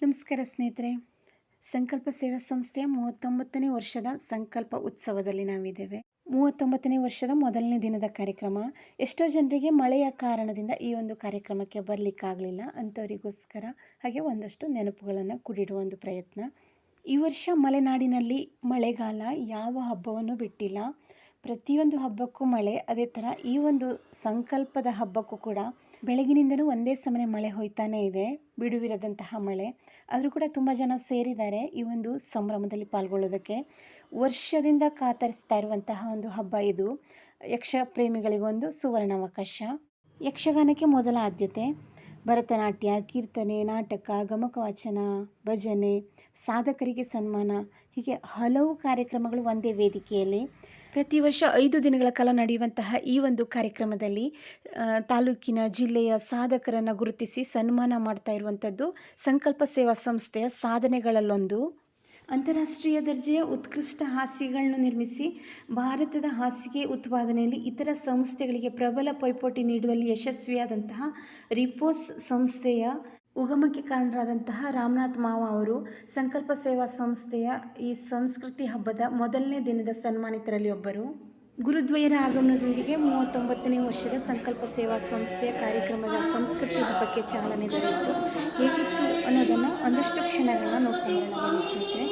ನಮಸ್ಕಾರ ಸ್ನೇಹಿತರೆ. ಸಂಕಲ್ಪ ಸೇವಾ ಸಂಸ್ಥೆಯ ಮೂವತ್ತೊಂಬತ್ತನೇ ವರ್ಷದ ಸಂಕಲ್ಪ ಉತ್ಸವದಲ್ಲಿ ನಾವಿದ್ದೇವೆ. ಮೂವತ್ತೊಂಬತ್ತನೇ ವರ್ಷದ ಮೊದಲನೇ ದಿನದ ಕಾರ್ಯಕ್ರಮ. ಎಷ್ಟೋ ಜನರಿಗೆ ಮಳೆಯ ಕಾರಣದಿಂದ ಈ ಒಂದು ಕಾರ್ಯಕ್ರಮಕ್ಕೆ ಬರಲಿಕ್ಕಾಗಲಿಲ್ಲ. ಅಂಥವರಿಗೋಸ್ಕರ ಹಾಗೆ ಒಂದಷ್ಟು ನೆನಪುಗಳನ್ನು ಕೂಡಿಡುವ ಒಂದು ಪ್ರಯತ್ನ. ಈ ವರ್ಷ ಮಲೆನಾಡಿನಲ್ಲಿ ಮಳೆಗಾಲ ಯಾವ ಹಬ್ಬವನ್ನು ಬಿಟ್ಟಿಲ್ಲ. ಪ್ರತಿಯೊಂದು ಹಬ್ಬಕ್ಕೂ ಮಳೆ, ಅದೇ ಥರ ಈ ಒಂದು ಸಂಕಲ್ಪದ ಹಬ್ಬಕ್ಕೂ ಕೂಡ ಬೆಳಗಿನಿಂದಲೂ ಒಂದೇ ಸಮನೆ ಮಳೆ ಹೋಯ್ತಾನೇ ಇದೆ, ಬಿಡುವಿರದಂತಹ ಮಳೆ. ಆದರೂ ಕೂಡ ತುಂಬ ಜನ ಸೇರಿದ್ದಾರೆ ಈ ಒಂದು ಸಂಭ್ರಮದಲ್ಲಿ ಪಾಲ್ಗೊಳ್ಳೋದಕ್ಕೆ. ವರ್ಷದಿಂದ ಕಾತರಿಸ್ತಾ ಇರುವಂತಹ ಒಂದು ಹಬ್ಬ ಇದು. ಯಕ್ಷ ಪ್ರೇಮಿಗಳಿಗೊಂದು ಸುವರ್ಣಾವಕಾಶ. ಯಕ್ಷಗಾನಕ್ಕೆ ಮೊದಲ ಆದ್ಯತೆ. ಭರತನಾಟ್ಯ, ಕೀರ್ತನೆ, ನಾಟಕ, ಗಮಕ ವಾಚನ, ಭಜನೆ, ಸಾಧಕರಿಗೆ ಸನ್ಮಾನ. ಹೀಗೆ ಹಲವು ಕಾರ್ಯಕ್ರಮಗಳು ಒಂದೇ ವೇದಿಕೆಯಲ್ಲಿ. ಪ್ರತಿ ವರ್ಷ ಐದು ದಿನಗಳ ಕಾಲ ನಡೆಯುವಂತಹ ಈ ಒಂದು ಕಾರ್ಯಕ್ರಮದಲ್ಲಿ ತಾಲೂಕಿನ ಜಿಲ್ಲೆಯ ಸಾಧಕರನ್ನು ಗುರುತಿಸಿ ಸನ್ಮಾನ ಮಾಡ್ತಾ ಇರುವಂಥದ್ದು ಸಂಕಲ್ಪ ಸೇವಾ ಸಂಸ್ಥೆಯ ಸಾಧನೆಗಳಲ್ಲೊಂದು. ಅಂತಾರಾಷ್ಟ್ರೀಯ ದರ್ಜೆಯ ಉತ್ಕೃಷ್ಟ ಹಾಸ್ಯಗಳನ್ನು ನಿರ್ಮಿಸಿ, ಭಾರತದ ಹಾಸಿಗೆ ಉತ್ಪಾದನೆಯಲ್ಲಿ ಇತರ ಸಂಸ್ಥೆಗಳಿಗೆ ಪ್ರಬಲ ಪೈಪೋಟಿ ನೀಡುವಲ್ಲಿ ಯಶಸ್ವಿಯಾದಂತಹ ರಿಪೋಸ್ ಸಂಸ್ಥೆಯ ಉಗಮಕ್ಕೆ ಕಾರಣರಾದಂತಹ ರಾಮನಾಥ್ ಮಾವ ಅವರು ಸಂಕಲ್ಪ ಸೇವಾ ಸಂಸ್ಥೆಯ ಈ ಸಂಸ್ಕೃತಿ ಹಬ್ಬದ ಮೊದಲನೇ ದಿನದ ಸನ್ಮಾನಿತರಲ್ಲಿ ಒಬ್ಬರು. ಗುರುದ್ವಯರ ಆಗಮನದೊಂದಿಗೆ ಮೂವತ್ತೊಂಬತ್ತನೇ ವರ್ಷದ ಸಂಕಲ್ಪ ಸೇವಾ ಸಂಸ್ಥೆಯ ಕಾರ್ಯಕ್ರಮದ ಸಂಸ್ಕೃತಿ ಹಬ್ಬಕ್ಕೆ ಚಾಲನೆ ದೊರೆಯಿತು. ಹೇಗಿತ್ತು ಅನ್ನೋದನ್ನು ಒಂದಷ್ಟು ಕ್ಷಣಗಳನ್ನು ನೋಡ್ಕೊಂಡು ಸ್ನೇಹಿತರೆ.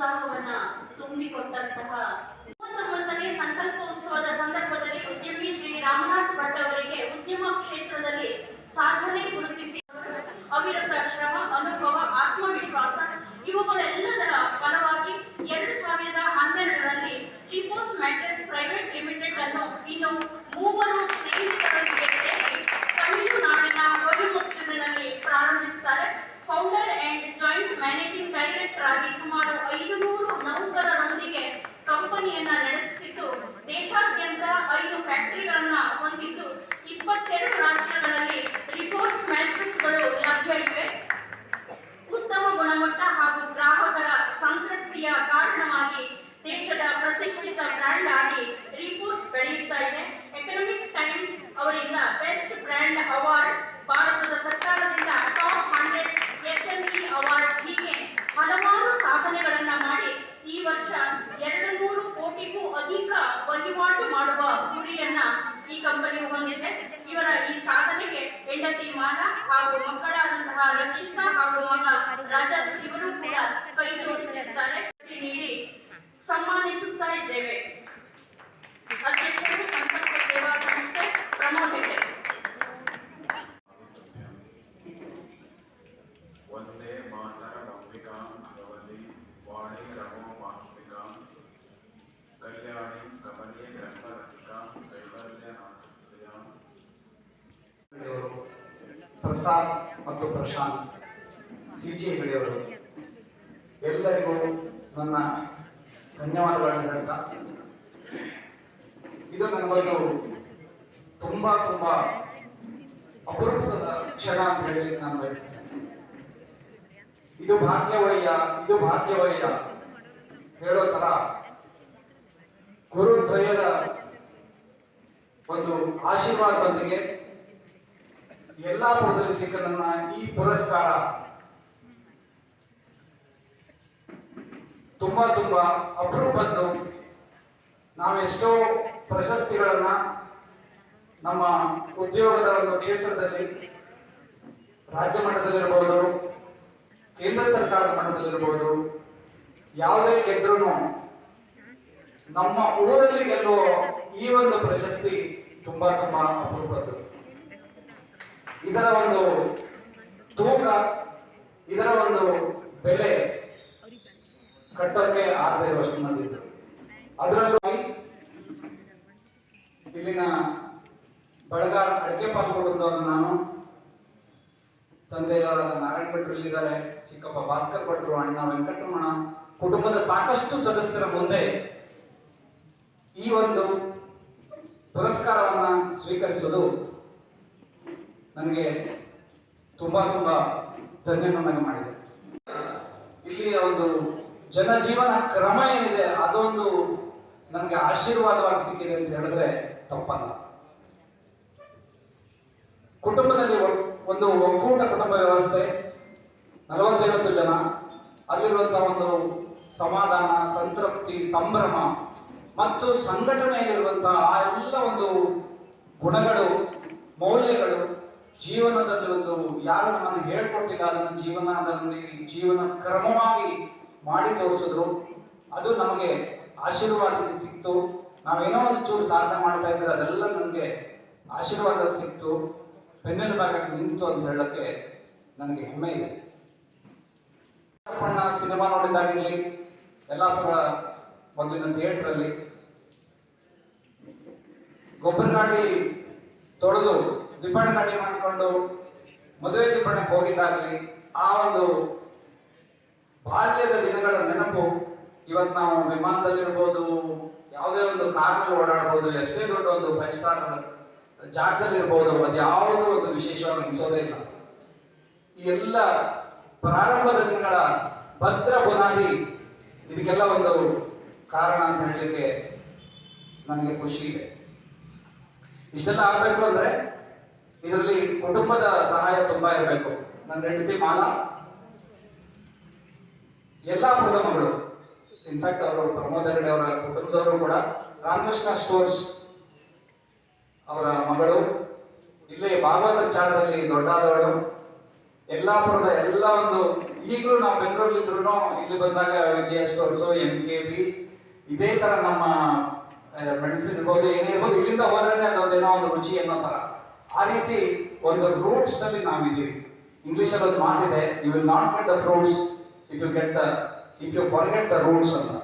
ಉತ್ಸಾಹವನ್ನ ತುಂಬಿಕೊಟ್ಟಂತಹ ಮೂವತ್ತೊಂಬತ್ತನೇ ಸಂಕಲ್ಪ ಉತ್ಸವದ ಸಂದರ್ಭದಲ್ಲಿ ಉದ್ಯಮಿ ಶ್ರೀ ರಾಮನಾಥ್ ಭಟ್ ಅವರಿಗೆ ಉದ್ಯಮ ಕ್ಷೇತ್ರದಲ್ಲಿ ಸಾಧನೆ ಗುರುತಿಸಿ ಅವಿರತ ಶ್ರಮ, ಅನುಭವ, ಆತ್ಮವಿಶ್ವಾಸ, ಇವುಗಳೆಲ್ಲದರ ಫಲವಾಗಿ ಎರಡು ಸಾವಿರದ ಹನ್ನೆರಡರಲ್ಲಿ ಟಿಪೋಸ್ ಮ್ಯಾಟ್ರೆಸ್ ಪ್ರೈವೇಟ್ ಲಿಮಿಟೆಡ್ ಅನ್ನು ಇನ್ನು ಮೂವರು ಸ್ನೇಹಿತರೊಂದಿಗೆ ತಮಿಳುನಾಡಿನ ಕೊಯಮತ್ತೂರಿನಲ್ಲಿ ಪ್ರಾರಂಭಿಸುತ್ತಾರೆ ಫೌಂಡರ್ ಮಾಲ ಹಾಗೂ ಮಕ್ಕಳಾದಂತಹ ರಕ್ಷಿತ ಹಾಗೂ ಮಗ ರಾಜ ಇವರು ಕೂಡ ಕೈ ಜೋಡಿಸಿರುತ್ತಾರೆ ಪ್ರಸಾದ್ ಮತ್ತು ಪ್ರಶಾಂತ್, ಸಿಜಿ ಹೆಗಡೆಯವರು ಎಲ್ಲರಿಗೂ ನನ್ನ ಧನ್ಯವಾದಗಳನ್ನು ಹೇಳ್ತಾ. ಇದು ನನಗೊಂದು ತುಂಬಾ ತುಂಬಾ ಅಪರೂಪದ ಕ್ಷಣ ಅಂತ ಹೇಳಿ ನಾನು ಬಯಸ್ತೇನೆ. ಇದು ಭಾಗ್ಯವಯ್ಯ ಇದು ಭಾಗ್ಯವಯ್ಯ ಹೇಳೋ ತರ ಗುರುದ್ವಯದ ಒಂದು ಆಶೀರ್ವಾದದೊಂದಿಗೆ ಯಲ್ಲಾಪುರದಲ್ಲಿ ಸಿಕ್ಕ ನನ್ನ ಈ ಪುರಸ್ಕಾರ. ತುಂಬಾ ತುಂಬಾ ಅಪರೂಪದ್ದು. ನಾವೆಷ್ಟೋ ಪ್ರಶಸ್ತಿಗಳನ್ನ ನಮ್ಮ ಉದ್ಯೋಗದ ಒಂದು ಕ್ಷೇತ್ರದಲ್ಲಿ ರಾಜ್ಯ ಮಟ್ಟದಲ್ಲಿರ್ಬೋದು, ಕೇಂದ್ರ ಸರ್ಕಾರದ ಮಟ್ಟದಲ್ಲಿರ್ಬೋದು, ಯಾವುದೇ ಗೆದ್ರೂ ನಮ್ಮ ಊರಲ್ಲಿ ಗೆಲ್ಲುವ ಈ ಒಂದು ಪ್ರಶಸ್ತಿ ತುಂಬಾ ತುಂಬಾ ಅಪರೂಪದ್ದು. ಇದರ ಒಂದು ತೂಕ, ಇದರ ಒಂದು ಬೆಲೆ ಕಟ್ಟೋಕೆ ಆಗದೆ ಇರುವಷ್ಟು ಮಂದಿ ಅದರಲ್ಲಿ ಇಲ್ಲಿನ ಬಳಗಾರ ಅಡಿಕೆ ಪಾಲ್ ಕುಟುಂಬದವರು ನಾನು ತಂದೆಯವರ ನಾರಾಯಣ ಭಟ್ರು ಇಲ್ಲಿದ್ದಾರೆ ಚಿಕ್ಕಪ್ಪ ಭಾಸ್ಕರ್ ಭಟ್ರು, ಅಣ್ಣ ವೆಂಕಟರಮಣ, ಕುಟುಂಬದ ಸಾಕಷ್ಟು ಸದಸ್ಯರ ಮುಂದೆ ಈ ಒಂದು ಪುರಸ್ಕಾರವನ್ನ ಸ್ವೀಕರಿಸುವುದು ನನಗೆ ತುಂಬಾ ತುಂಬಾ ಧನ್ಯನನ್ನಾಗಿ ಮಾಡಿದೆ. ಇಲ್ಲಿಯ ಒಂದು ಜನಜೀವನ ಕ್ರಮ ಏನಿದೆ, ಅದೊಂದು ನನಗೆ ಆಶೀರ್ವಾದವಾಗಿ ಸಿಕ್ಕಿದೆ ಅಂತ ಹೇಳಿದ್ರೆ ತಪ್ಪಲ್ಲ. ಕುಟುಂಬದಲ್ಲಿ ಒಂದು ಒಕ್ಕೂಟ ಕುಟುಂಬ ವ್ಯವಸ್ಥೆ, ನಲವತ್ತೈವತ್ತು ಜನ ಅಲ್ಲಿರುವಂತಹ ಒಂದು ಸಮಾಧಾನ, ಸಂತೃಪ್ತಿ, ಸಂಭ್ರಮ ಮತ್ತು ಸಂಘಟನೆಯಲ್ಲಿರುವಂತಹ ಆ ಎಲ್ಲ ಒಂದು ಗುಣಗಳು, ಮೌಲ್ಯಗಳು ಜೀವನದಲ್ಲಿ ಒಂದು ಯಾರು ನಮ್ಮನ್ನು ಹೇಳ್ಕೊಟ್ಟಿಲ್ಲ, ಅದನ್ನು ಜೀವನದಲ್ಲಿ ಜೀವನ ಕ್ರಮವಾಗಿ ಮಾಡಿ ತೋರಿಸಿದ್ರು. ಅದು ನಮಗೆ ಆಶೀರ್ವಾದಕ್ಕೆ ಸಿಕ್ತು. ನಾವೇನೋ ಒಂದು ಚೂರು ಸಾಧನೆ ಮಾಡ್ತಾ ಇದ್ರೆ ಅದೆಲ್ಲ ನಮಗೆ ಆಶೀರ್ವಾದ ಸಿಕ್ತು. ಬೆನ್ನೆಲುಬಾಗಿ ನಿಂತು ಅಂತ ಹೇಳಕ್ಕೆ ನನಗೆ ಹೆಮ್ಮೆ ಇದೆ. ಅಪ್ಪಣ್ಣ ಸಿನಿಮಾ ನೋಡಿದಾಗಿರ್ಲಿ ಯಲ್ಲಾಪುರ ಮೊದಲಿನ ಥಿಯೇಟರ್ ಅಲ್ಲಿ ಗೊಬ್ಬರ ಗಾಡಿ ತೊಳೆದು ದಿಬ್ಬಣ ಕಡೆ ಮಾಡಿಕೊಂಡು ಮದುವೆ ದಿಬ್ಬಣಕ್ಕೆ ಹೋಗಿದ್ದಾಗಲಿ, ಆ ಒಂದು ಬಾಲ್ಯದ ದಿನಗಳ ನೆನಪು ಇವತ್ತು ನಾವು ವಿಮಾನದಲ್ಲಿರ್ಬೋದು, ಯಾವುದೇ ಒಂದು ಕಾರ್ನಲ್ಲಿ ಓಡಾಡ್ಬೋದು, ಎಷ್ಟೇ ದೊಡ್ಡ ಒಂದು ಫೈವ್ ಸ್ಟಾರ್ ಜಾಗದಲ್ಲಿ ಇರ್ಬೋದು ಅದು ಯಾವುದೂ ಒಂದು ವಿಶೇಷವಾಗಿ ಅನಿಸೋದೇ ಇಲ್ಲ. ಈ ಎಲ್ಲ ಪ್ರಾರಂಭದ ದಿನಗಳ ಭದ್ರ ಬುನಾದಿ ಇದಕ್ಕೆಲ್ಲ ಒಂದು ಕಾರಣ ಅಂತ ಹೇಳಲಿಕ್ಕೆ ನನಗೆ ಖುಷಿ ಇದೆ. ಇಷ್ಟೆಲ್ಲ ಆಗಬೇಕು ಅಂದ್ರೆ ಇದರಲ್ಲಿ ಕುಟುಂಬದ ಸಹಾಯ ತುಂಬಾ ಇರಬೇಕು. ನನ್ನ ಹೆಂಡತಿ ಮಾಲಾ. ಎಲ್ಲಾ ಮಗಳು ಇನ್ಫ್ಯಾಕ್ಟ್ ಅವರು ಪ್ರಮೋದ ಹೆಗಡೆ ಅವರ ಕುಟುಂಬದವರು ಕೂಡ, ರಾಮಕೃಷ್ಣ ಸ್ಟೋರ್ಸ್ ಅವರ ಮಗಳು, ಇಲ್ಲೇ ಭಾಗವತ ಚಾಳದಲ್ಲಿ ದೊಡ್ಡಾದವಳು, ಯಲ್ಲಾಪುರದ ಎಲ್ಲ ಒಂದು, ಈಗಲೂ ನಾವು ಬೆಂಗಳೂರಲ್ಲಿ ಇದ್ರು ಇಲ್ಲಿ ಬಂದಾಗ Vijaya stores M K B ಇದೇ ತರ ನಮ್ಮ ಮೆಡಿಸಿನ್ ಇರ್ಬೋದು, ಏನೇ ಇರ್ಬೋದು, ಇಲ್ಲಿಂದ ಹೋದ್ರೆ ಅದೊಂದೇನೋ ಒಂದು ರುಚಿ ಅನ್ನೋ ತರ. ಆ ರೀತಿ ಒಂದು ರೂಟ್ಸ್ ಅಲ್ಲಿ ನಾವಿದ್ದೀವಿ ಇಂಗ್ಲಿಷ್ ಅಲ್ಲಿ ಒಂದು ಮಾತಿದೆ you will not get the fruits if you get the if you forget the roots ಅಂತ.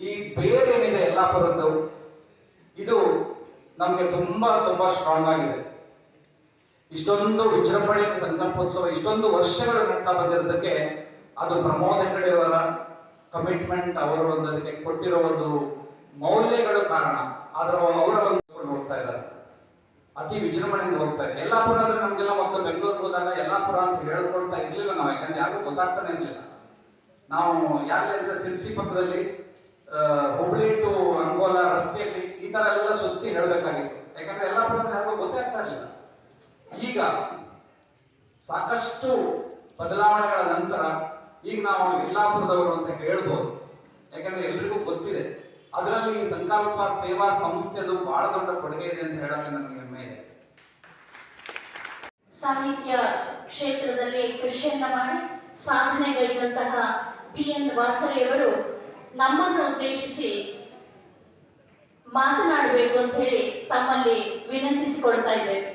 ಈ ಬೇರೆ ಏನಿದೆ, ಯಲ್ಲಾಪುರದ್ದು, ಇದು ನಮಗೆ ತುಂಬಾ ತುಂಬಾ ಸ್ಟ್ರಾಂಗ್ ಆಗಿದೆ. ಇಷ್ಟೊಂದು ವಿಜೃಂಭಣೆಯ ಸಂಕಲ್ಪೋತ್ಸವ, ಇಷ್ಟೊಂದು ವರ್ಷಗಳ ನಡ್ತಾ ಬಂದಿರೋದಕ್ಕೆ ಅದು ಪ್ರಮೋದ್ ಹೆಗಡೆಯವರ ಕಮಿಟ್ಮೆಂಟ್ ಅವರು ಒಂದು ಅದಕ್ಕೆ ಕೊಟ್ಟಿರೋ ಒಂದು ಮೌಲ್ಯಗಳು ಕಾರಣ. ಅದರ ಅವರ ಒಂದು ಹೋಗ್ತಾ ಇದ್ದಾರೆ. ಅತಿ ವಿಜೃಂಭಣೆಯಿಂದ ಹೋಗ್ತಾ ಇದೆ ಯಲ್ಲಾಪುರ ಅಂದ್ರೆ ನಮ್ಗೆಲ್ಲ ಮೊದಲು ಬೆಂಗಳೂರಿಗೆ ಹೋದಾಗ ಯಲ್ಲಾಪುರ ಅಂತ ಹೇಳ್ಕೊಳ್ತಾ ಇರ್ಲಿಲ್ಲ ನಾವು, ಯಾಕಂದ್ರೆ ಯಾರು ಗೊತ್ತಾಗ್ತಾನೆ ಇರ್ಲಿಲ್ಲ. ನಾವು ಯಾರಿದ್ರೆ ಸಿರ್ಸಿ ಪಕ್ಕದಲ್ಲಿ ಹುಬ್ಳಿ ಟು ಅಂಗೋಲ ರಸ್ತೆಯಲ್ಲಿ ಈ ತರ ಎಲ್ಲ ಸುತ್ತಿ ಹೇಳಬೇಕಾಗಿತ್ತು. ಯಾಕಂದ್ರೆ ಯಲ್ಲಾಪುರ ಅಂದ್ರೆ ಯಾರಿಗೂ ಗೊತ್ತೇ ಆಗ್ತಾ ಇರಲಿಲ್ಲ. ಈಗ ಸಾಕಷ್ಟು ಬದಲಾವಣೆಗಳ ನಂತರ ಈಗ ನಾವು ಯಲ್ಲಾಪುರದವರು ಅಂತ ಹೇಳ್ಬೋದು. ಯಾಕಂದ್ರೆ ಎಲ್ರಿಗೂ ಗೊತ್ತಿದೆ. ಅದರಲ್ಲಿ ಈ ಸಂಕಲ್ಪ ಸೇವಾ ಸಂಸ್ಥೆದು ಬಹಳ ದೊಡ್ಡ ಕೊಡುಗೆ ಇದೆ ಅಂತ ಹೇಳಕ್ಕೆ ನನಗೆ ಸಾಹಿತ್ಯ ಕ್ಷೇತ್ರದಲ್ಲಿ ಕೃಷಿಯನ್ನ ಮಾಡಿ ಸಾಧನೆಗೈದಂತಹ ಪಿ ಎನ್ ವಾಸರೆಯವರು ನಮ್ಮನ್ನು ಉದ್ದೇಶಿಸಿ ಮಾತನಾಡಬೇಕು ಅಂತ ಹೇಳಿ ತಮ್ಮಲ್ಲಿ ವಿನಂತಿಸಿಕೊಳ್ತಾ ಇದ್ದೇವೆ.